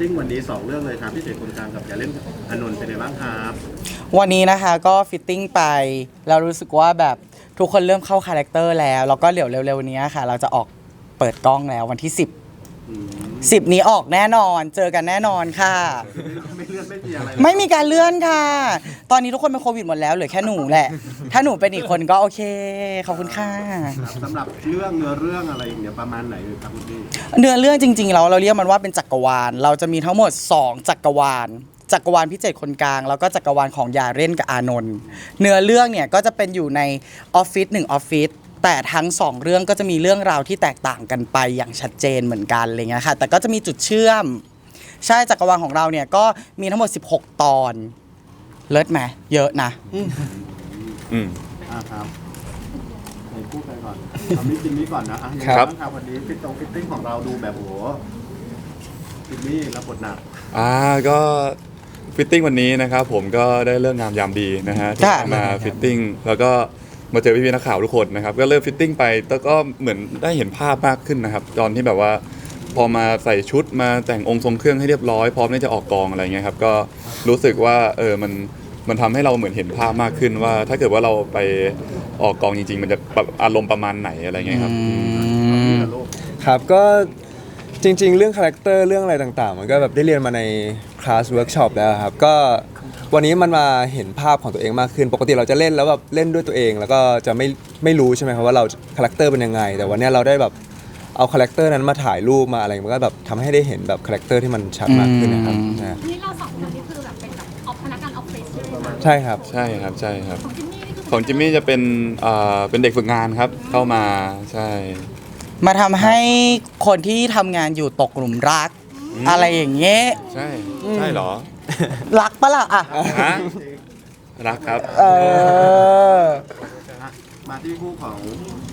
ติ้งวันนี้ 2 เรื่องเลยครับพี่เจคนกลางกับอย่าเล่นอานนท์เป็นไงบ้างครับวันนี้นะคะก็ฟิตติ้งไปแล้วรู้สึกว่าแบบทุกคนเริ่มเข้าคาแรคเตอร์แล้ว แล้วก็เดี๋ยวเร็วๆนี้ค่ะ เราจะออกเปิดกล้องแล้ววันที่ 10 อืม 10นี้ออกแน่นอน เจอกันแน่นอนค่ะ ไม่เลื่อนไม่มีอะไรไม่มีการเลื่อนค่ะ ตอนนี้ทุกคนเป็นโควิดหมดแล้วเหลือแค่หนูแหละ ถ้าหนูเป็นอีกคนก็โอเค ขอบคุณค่ะ ครับสำหรับเรื่องเนื้อเรื่องอะไรอย่างเงี้ยประมาณไหนครับคุณพี่เนื้อเรื่องจริงๆเราเราเรียกมันว่าเป็นจักรวาล เราจะมีทั้งหมด 2 จักรวาล จักรวาลพิเศษคนกลาง แล้วก็จักรวาลของยาเร่นกับอานนท์เนื้อเรื่องเนี่ยก็จะเป็นอยู่ในออฟฟิศหนึ่งออฟฟิศ แต่ทั้งสองเรื่องก็จะมีเรื่องราวที่แตกต่างกันไปอย่างชัดเจนเหมือนกันอะไรเงี้ยค่ะ แต่ก็จะมีจุดเชื่อม ใช่จักรวาลของเราเนี่ยก็มีทั้งหมด 16 ตอน เลิศไหมเยอะนะ อืม อ่าครับไหนพูดไปก่อนเอามิจิมมี่ก่อนนะอะยังไงครับบ้างครับวันนี้ฟิตตรงฟิตติ้งของเราดูแบบโอ้โหจิมมี่รับบทหนักอ่าก็ฟิตติ้งวันนี้นะครับผมก็ได้เรื่องงามยามดีนะฮะที่ค่ะ มาฟิตติ้งแล้วก็ มาเจอพี่ๆนักข่าวทุกคนนะครับ ก็เริ่มฟิตติ้งไปแต่ก็เหมือนได้เห็นภาพมากขึ้นนะครับ ตอนที่แบบว่าพอมาใส่ชุดมาแต่งองค์ทรงเครื่องให้เรียบร้อยพร้อมที่จะออกกองอะไรเงี้ยครับก็รู้สึกว่าเออมันมันทำให้เราเหมือนเห็นภาพมากขึ้นว่า ถ้าเกิดว่าเราไปออกกองจริง ๆ มันจะแบบอารมณ์ประมาณไหนอะไรเงี้ยครับ ครับก็จริง ๆ เรื่องคาแรคเตอร์เรื่องอะไรต่างๆ มันก็แบบได้เรียนมาในคลาสเวิร์กช็อปแล้วครับก็ วันนี้มันมาเห็นภาพของตัวเองมากขึ้น ปกติเราจะเล่นแล้วแบบเล่นด้วยตัวเอง แล้วก็จะไม่ไม่รู้ใช่ไหมครับว่าเราคาแรคเตอร์เป็นยังไง แต่วันนี้เราได้แบบเอาคาแรคเตอร์นั้นมาถ่ายรูปมาอะไรมันก็แบบทำให้ได้เห็นแบบคาแรคเตอร์ที่มันชัดมากขึ้นนะครับอืม นะนี่เราสองคนนี่คือแบบเป็นแบบออฟพนักงานออฟฟิศใช่ไหมคะใช่ครับ ใช่ครับใช่ครับ ของจิมมี่นี่คือของจิมมี่จะเป็นเอ่อเป็นเด็กฝึกงานครับ เข้ามาใช่ มาทำให้คนที่ทำงานอยู่ตกหลุมรัก อืม อะไรอย่างเงี้ย ใช่ ใช่เหรอ รักปะล่ะอะ ฮะรักครับ เอออะมาที่คู่ของ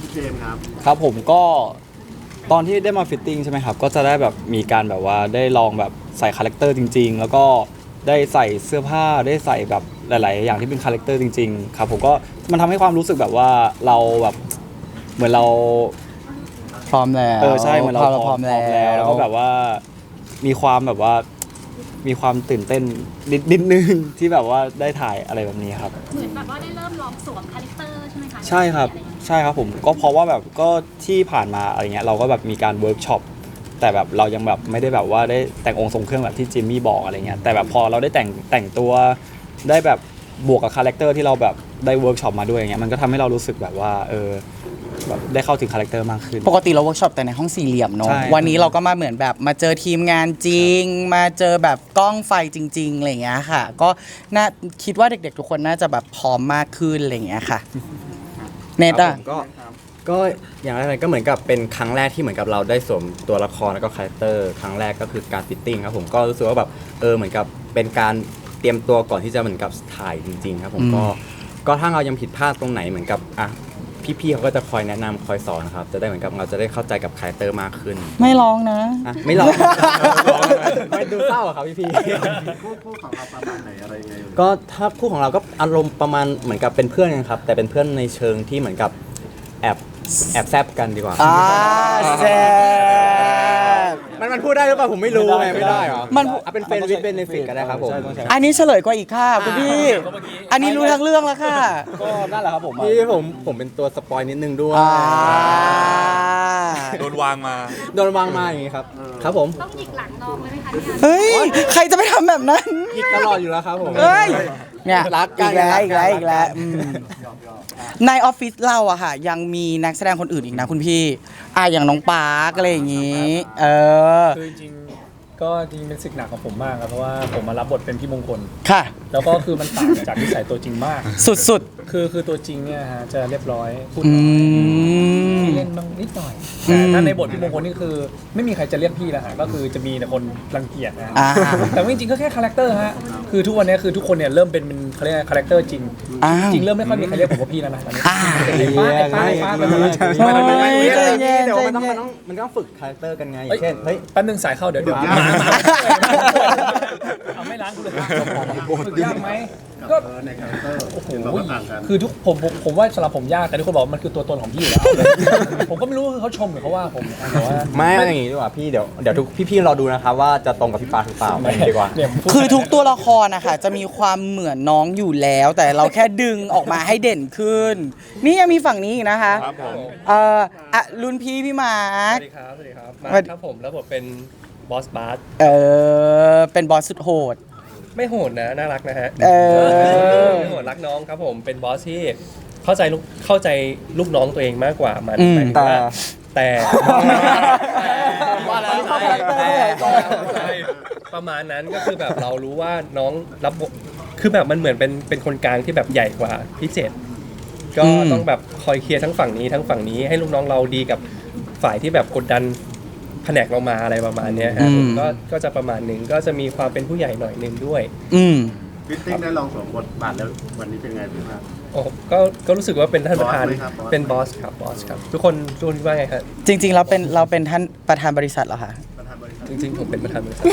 พี่เจมส์ครับ ครับผมก็ตอนที่ได้มาฟิตติ้งใช่ไหมครับ ก็จะได้แบบมีการแบบว่าได้ลองแบบใส่คาแรคเตอร์จริง ๆ แล้วก็ได้ใส่เสื้อผ้าได้ใส่แบบหลาย ๆ อย่างที่เป็นคาแรคเตอร์จริง ๆ ครับ ผมก็มันทำให้ความรู้สึกแบบว่าเราแบบเหมือนเรา พร้อมแล้วเออใช่เหมือนเราพร้อมแล้วแล้วก็แบบว่ามีความแบบว่า มีความตื่นเต้นนิดนิดนึง ที่แบบว่าได้ถ่ายอะไรแบบนี้ครับ เหมือนแบบว่าได้เริ่มลองสวมคาแรคเตอร์ใช่ไหมคะใช่ครับใช่ครับผมก็เพราะว่าแบบก็ที่ผ่านมาอะไรเงี้ยเราก็แบบมีการเวิร์กช็อปแต่แบบเรายังแบบไม่ได้แบบว่าได้แต่งองค์ทรงเครื่องแบบที่จิมมี่บอกอะไรเงี้ยแต่แบบพอเราได้แต่งแต่งตัวได้แบบบวกกับคาแรคเตอร์ที่เราแบบได้เวิร์กช็อปมาด้วยอย่างเงี้ยมันก็ทำให้เรารู้สึกแบบว่าเออ แบบได้เข้าถึงคาแรคเตอร์มากขึ้น ปกติเราเวิร์กช็อปแต่ในห้องสี่เหลี่ยมเนอะใช่ วันนี้เราก็มาเหมือนแบบมาเจอทีมงานจริง มาเจอแบบกล้องไฟจริงๆอะไรอย่างเงี้ยค่ะ ก็น่าคิดว่าเด็กๆ ทุกคนน่าจะแบบพร้อมมากขึ้นอะไรอย่างเงี้ยค่ะ เนตครัอะบผมก็ก็อย่างแรกเลยก็เหมือนกับเป็นครั้งแรกที่เหมือนกับเราได้สวมตัวละครแล้วก็คาแรคเตอร์ครั้งแรกก็คือการฟิตติ้งครับผมก็รู้สึกว่าแบบเออเหมือนกับเป็นการเตรียมตัวก่อนที่จะเหมือนกับถ่ายจริง ๆ ครับผมก็ก็ถ้าเรายังผิดพลาดตรงไหนเหมือนกับอะ พี่ๆเขาก็จะคอยแนะนำคอยสอนนะครับ จะได้เหมือนกับเราจะได้เข้าใจกับคาแรคเตอร์มากขึ้นไม่ร้องนะ อะไม่หรอกไม่ดูเศร้าอะครับพี่ๆ คู่คู่ของเราประมาณไหนอะไรยังไงก็ถ้าคู่ของเราก็อารมณ์ประมาณเหมือนกับเป็นเพื่อนกันครับ แต่เป็นเพื่อนในเชิงที่เหมือนกับแอบแอบแซบกันดีกว่า อ่าแซ่บ มันมันพูดได้หรือเปล่าผมไม่รู้ไงไม่ได้เหรอมัน เอาเป็นเฟนวิดเบนฟิตก็ได้ครับผม อันนี้เฉลยกว่าอีกค่ะคุณพี่ อันนี้รู้ทั้งเรื่องแล้วค่ะก็นั่นแหละครับผมพี่ผมผมเป็นตัวสปอยนิดนึงด้วยอ่าโดนวางมา โดนวางมาอย่างงี้ครับ ครับผมต้องหยิกหลังน้องเลยไหมคะเนี่ย เฮ้ย ใครจะไปทำแบบนั้นยิกตลอดอยู่แล้วครับผม เฮ้ย เนี่ยรักกันอีกแล้วรักอีกกันแล้วอีกแล้วรักกันอืมในออฟฟิศเราอะค่ะ ยังมีนักแสดงคนอื่นอีกนะคุณพี่อะอย่างน้องปาร์กอะไรอย่างงี้ เออ คือจริงๆ ก็จริงๆเป็นศึกหนักของผมมากครับเพราะว่าผมมารับบทเป็นพี่มงคล ค่ะ แล้วก็คือมันต่างจากนิสัยตัวจริงมาก สุดคือคือตัวจริงเนี่ยฮะจะเรียบร้อยพูดๆ อืน้อยม เล่นบ้างนิดหน่อยอืแต่มถ้าในบทพี่มงคลนี่คือ ไม่มีใครจะเรียกพี่แล้วฮะก็คือจะมีแต่คนรังเกียจนะฮะอ่าแต่ว่าจริงๆก็แค่คาแรคเตอร์ฮะคือทุกวันนี้คือทุกคนเนี่ยเริ่มเป็นเป็นเขาเรียกคาแรคเตอร์จริงอ้าวจริงเริ่มไม่ค่อยมีใครเรียกผมว่าพี่แล้วนะตอนนี้อ่า ไอ้ฟ้าไอ้ฟ้าไอ้ฟ้าไปหมดแล้วโอ้ยใจเย็นเดี๋ยวใจมันต้องเย็มันนต้องมันต้องฝึกคาแรคเตอร์กันไงอย่างเช่นเฮ้ย แป๊บนึงสายเข้าเดี๋ยวเดี๋ยวหมาหมาเอาไม่ล้างกูเลยฝึกยากไหมก็เออในคาแรคเตอร์โอ้โหเห็นบอกว่าต่างกันคือทุกผมผมผมว่าสำหรับผมยากแต่ทุกคนบอกว่ามันคือตัวตนของพี่อยู่แล้วผมก็ไม่รู้ว่าคือเขาชมหรือเขาว่าผมแต่ว่าไม่เอาอย่างงี้ดีกว่าพี่เดี๋ยวเดี๋ยวทุกพี่ๆรอดูนะครับว่าจะตรงกับพี่ปาหรือเปล่าไปดีกว่า เนี่ยพูดคือทุกตัวละครนะคะจะมีความเหมือนน้องอยู่แล้ว แต่เราแค่ดึงออกมาให้เด่นขึ้น นี่ยังมีฝั่งนี้อีกนะคะ ครับผม เอ่ออะรุ่นพี่พี่มาสร์ควัสดีครับ สวัสดีครับสมาวัสดีครับผม แล้วผมเป็น บอสบาสเออ เป็นบอสสุดโหด ไม่โหดนะน่ารักนะฮะเออ ไม่โหดรักน้องครับผมเป็นบอสที่เข้าใจลูกเข้าใจลูกน้องตัวเองมากกว่ามันอืม หมายถึงว่าแต่ว่าแล้วเข้าคาแรคเตอร์ใช่ประมาณนั้นก็คือแบบเรารู้ว่าน้องรับบทคือแบบมันเหมือนเป็นเป็นคนกลางที่แบบใหญ่กว่าพี่เจตก็ต้องแบบคอยเคลียร์ทั้งฝั่งนี้ทั้งฝั่งนี้ให้ลูกน้องเราดีกับฝ่ายที่แบบกดดัน แผนกเรามาอะไรประมาณเนี้ยฮะผมก็ก็จะประมาณหนึ่งก็จะมีความเป็นผู้ใหญ่หน่อยหนึ่งด้วย อืม ฟิตติ้งได้ลองสวมบทบาทแล้ววันนี้เป็นไงพี่ภาพโอ้ก็ก็รู้สึกว่าเป็นท่านประธานบอสไหมครับบอส เป็นบอสครับบอสครับ ทุกคนทุกคนคิดว่าไงครับจริง ๆ เราเป็นเราเป็นท่านประธานบริษัทเหรอคะ ประธานบริษัทจริง ๆ ผมเป็นประธานบริษัท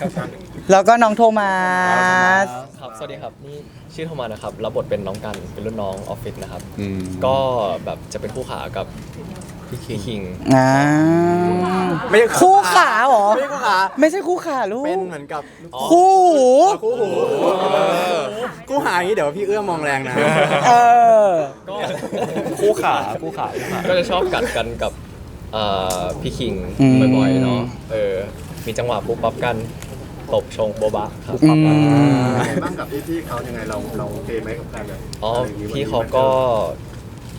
ครับ แล้วก็น้องโทมัส ครับ สวัสดีครับ นี่ชื่อโทมัสนะครับ รับบทเป็นน้องกัน เป็นรุ่นน้องออฟฟิศนะครับอืมก็แบบจะเป็นคู่ขากับ พี่คิง อ่าไม่ใช่คู่ขาเหรอ ไม่ใช่คู่ขา ไม่ใช่คู่ขาลูก เป็นเหมือนกับคู่หู คู่หูคู่หาอย่างนี้เดี๋ยวพี่เอื้อมองแรงนะ เออ ก็คู่ขาคู่ขาคู่ขา ก็จะชอบกัดกันกับเอ่อพี่คิงอืม บ่อยๆเนาะ เออ มีจังหวะปุ๊บปั๊บกันตบชงโบบะครับ อืมเป็นไงบ้างกับพี่พี่ๆเขายังไงเราเราโอเคไหมกับการแบบอ๋อะไรย่งงี้พี่เขาก็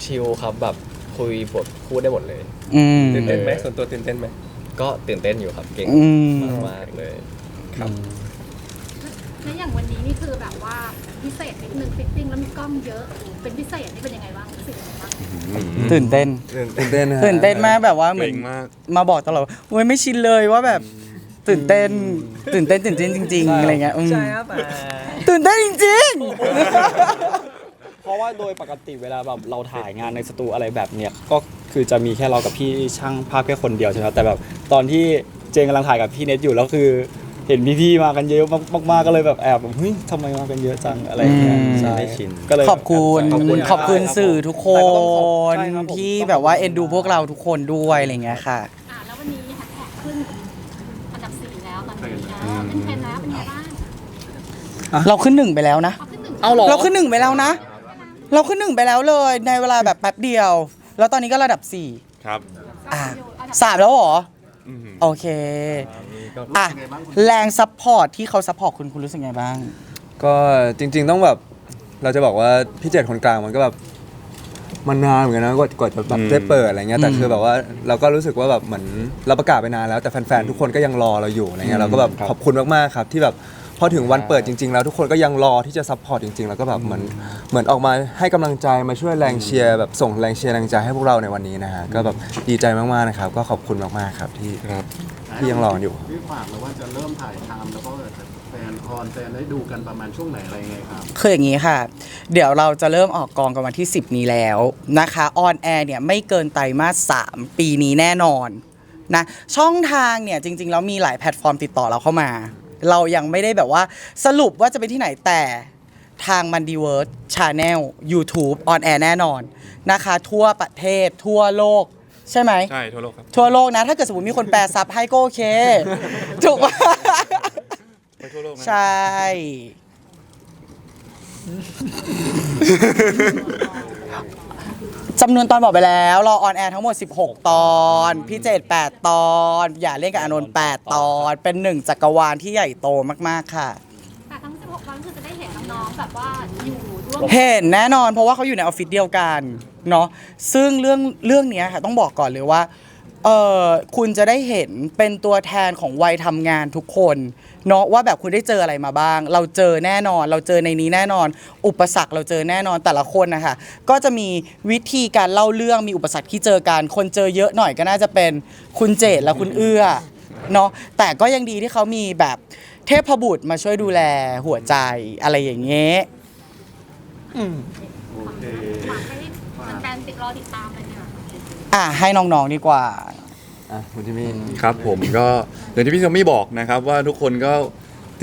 ชิลครับแบบ คุยบทพูดได้หมดเลย อืมตื่นเต้นไหมส่วนตัวตื่นเต้นไหมก็ตื่นเต้นอยู่ครับเก่งอืมมากๆเลยแล้วอย่างวันนี้นี่คือแบบว่าพิเศษนิดนึงฟิตติ้งแล้วมีกล้องเยอะ เป็นพิเศษนี่เป็นยังไงบ้างรู้สึกยังไงบ้างตื่นเต้น ตื่นเต้นนะฮะตื่นเต้นมากแบบว่าเหมืเก่อนงมาก มาบอกตลอดว่าโอ้ยไม่ชินเลยว่าแบบตื่นเต้น ตื่นเต้นตื่นเต้นจริง ๆอะไรเงี้ยอืมใช่ครับตื่นเต้นจริงเพ ราะว่าโดยปกติเวลาแบบเราถ่ายงานในสตูอะไรแบบเนี้ยก็คือจะมีแค่เรากับพี่ช่างภาพแค่คนเดียวใช่ไหมครับแต่แบบตอนที่เจนกำลังถ่ายกับพี่เน็ตอยู่แล้วคือ เห็นพี่ๆมากันเยอะมากๆก็เลยแบบแอบแบบเฮ้ยทำไมมากันเยอะจังอะไรอย่างเงี้ยอืม ใช่ได้ชินก็เลยๆขอบคุณขอบคุณขอบคุณรับสื่อทุกคแต่ก็ต้องขอบนใช่ครับผม ที่แบบว่าเอ็นดูพวกเราทุกคนด้วยอะไรเงี้ยค่ะ อ่าแล้ววันนี้แฮชแท็กขึ้นอันดับสี่แล้วตอนนี้เออขึ้นเทรนด์แล้วเป็นไงบ้างเราขึ้นหนึ่งไปแล้วนะ เอาขึ้นหนึ่งเอาเหรอเราขึ้นหนึ่งไปแล้วนะ เราขึ้นหนึ่งไปแล้วเลยในเวลาแบบแป๊บเดียว แล้วตอนนี้ก็ระดับสี่ครับอะสามแล้วเหรอ อืมโอเค อะ แรงซัพพอร์ตที่เขาซัพพอร์ตคุณคุณรู้สึกไงบ้าง ก็จริง ๆ ต้องแบบเราจะบอกว่าพี่เจ็ดคนกลางมันก็แบบมันนานเหมือนกันนะกว่ากว่าจะแบบอืมได้เปิดอะไรเงี้ยแต่อืมคือแบบว่าเราก็รู้สึกว่าแบบเหมือนเราประกาศไปนานแล้วแต่แฟนๆทุกคนก็ยังรอเราอยู่อะไรเงี้ยเราก็แบบขอบคุณมากๆครับที่แบบ พอถึงวันเปิดจริง ๆ แล้วทุกคนก็ยังรอที่จะซัพพอร์ตจริง ๆ แล้วก็แบบเหมือนเหมือนออกมาให้กำลังใจมาช่วยแรงเชียร์แบบส่งแรงเชียร์แรงใจให้พวกเราในวันนี้นะฮะก็แบบดีใจมากๆนะครับ ก็ขอบคุณมากๆครับที่ครับที่ยังรออยู่ พี่ฝากเลยว่าจะเริ่มถ่ายทำแล้วก็แฟนออนแฟนได้ดูกันประมาณช่วงไหนอะไรยังไงครับคืออย่างนี้ค่ะ เดี๋ยวเราจะเริ่มออกกองกันวันที่ 10 นี้แล้วนะคะออนแอร์เนี่ยไม่เกินไตรมาส 3 ปีนี้แน่นอนนะช่องทางเนี่ยจริง ๆ แล้วมีหลายแพลตฟอร์มติดต่อเราเข้ามา เรายังไม่ได้แบบว่าสรุปว่าจะเป็นที่ไหนแต่ทางมันดีเวิร์ดชาแนล YouTube ออนแอร์แน่นอนนะคะ ทั่วประเทศทั่วโลก ใช่ไหม ใช่ทั่วโลกครับทั่วโลกนะ ถ้าเกิดสมมติมีคนแปลซับให้ก็โอเค ถูกปะไปทั่วโลกนะใช่ จำนวนตอนบอกไปแล้วรอออนแอร์ทั้งหมด 16 ตอน พี่เจด8 ตอน อย่าเล่นกับอานนท์8ตอน เป็นหนึ่งจักรวาลที่ใหญ่โตมากๆค่ะ แต่ทั้ง 16 วันคือจะได้เห็นน้องๆแบบว่าอยู่ร่วมเห็นแน่นอนเพราะว่าเขาอยู่ในออฟฟิศเดียวกันเนาะซึ่งเรื่องเรื่องเนี้ยค่ะต้องบอกก่อนเลยว่าเออคุณจะได้เห็นเป็นตัวแทนของวัยทำงานทุกคน เนาะว่าแบบคุณได้เจออะไรมาบ้าง เราเจอแน่นอน เราเจอในนี้แน่นอน อุปสรรคเราเจอแน่นอนแต่ละคนนะคะก็จะมีวิธีการเล่าเรื่องมีอุปสรรคที่เจอกันคนเจอเยอะหน่อยก็น่าจะเป็นคุณเจตและคุณเอื้อเนาะแต่ก็ยังดีที่เขามีแบบเทพบุตรมาช่วยดูแลหัวใจอะไรอย่างเงี้ยโอเคฝากให้แฟนๆติดรอติดตามเลยค่ะ อะให้น้องๆดีกว่า อะคุณจิมมี่ครับผมก็อย่างที่พี่ทอมมี่บอกนะครับว่าทุกคนก็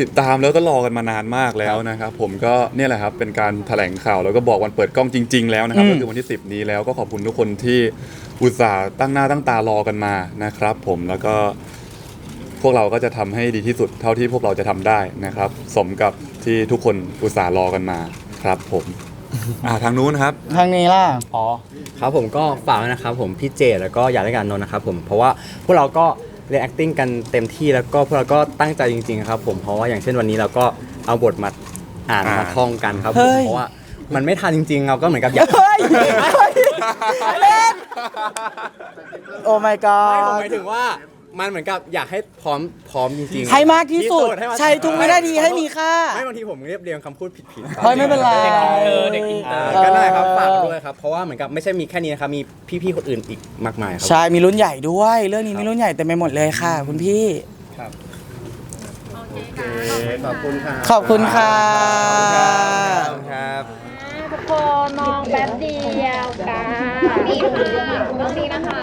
ติดตามแล้วก็รอกันมานานมากแล้วนะครับ ผมก็เนี่ยแหละครับเป็นการแถลงข่าวแล้วก็บอกวันเปิดกล้องจริง ๆ แล้วนะครับอืมก็คือวันที่ 10 นี้แล้วก็ขอบคุณทุกคนที่อุตส่าห์ตั้งหน้าตั้งตารอกันมานะครับ ผมแล้วก็พวกเราก็จะทำให้ดีที่สุดเท่าที่พวกเราจะทำได้นะครับ สมกับที่ทุกคนอุตส่าห์รอกันมาครับผม อ่าทางนู้นครับ ทางนี้ล่ะ อ๋อครับผมก็ฝากไว้นะครับผมพี่เจแล้วก็อยากได้การนนท์นะครับผมเพราะว่าพวกเราก็เรียน acting กันเต็มที่แล้วก็พวกเราก็ตั้งใจจริงๆครับผมเพราะว่าอย่างเช่นวันนี้เราก็เอาบทมาอ่านอ่าม มาท่องกันครับผเฮ้มยเพราะว่ามันไม่ทันจริงๆเราก็เหมือนกับอยาก เฮ้ยเล่นโอ้ my ไม่ผม god หมายถึงว่า มันเหมือนกับอยากให้พร้อมพร้อมจริงๆให้มากที่สุด ให้มากใช้ทุกวินาทีให้มีค่า ไม่บางทีผมเรียบเรียงคำพูดผิดๆเฮ้ยไม่เป็นไรเด็กอินเตอร์เด็กอินเตอร์ ก็ได้ครับฝากด้วยครับ เพราะว่าเหมือนกับไม่ใช่มีแค่นี้นะครับมีพี่ๆคนอื่นอีกมากมายครับ ใช่มีรุ่นใหญ่ด้วย เรื่องนี้มีรุ่นใหญ่เต็มไปหมดเลยค่ะ คุณพี่โอเคโอเคขอบคุณค่ะ ขอบคุณค่ะครับ ทุกคนมองแป๊บเดียวกันนี่ค่ะตรงนี้นะคะ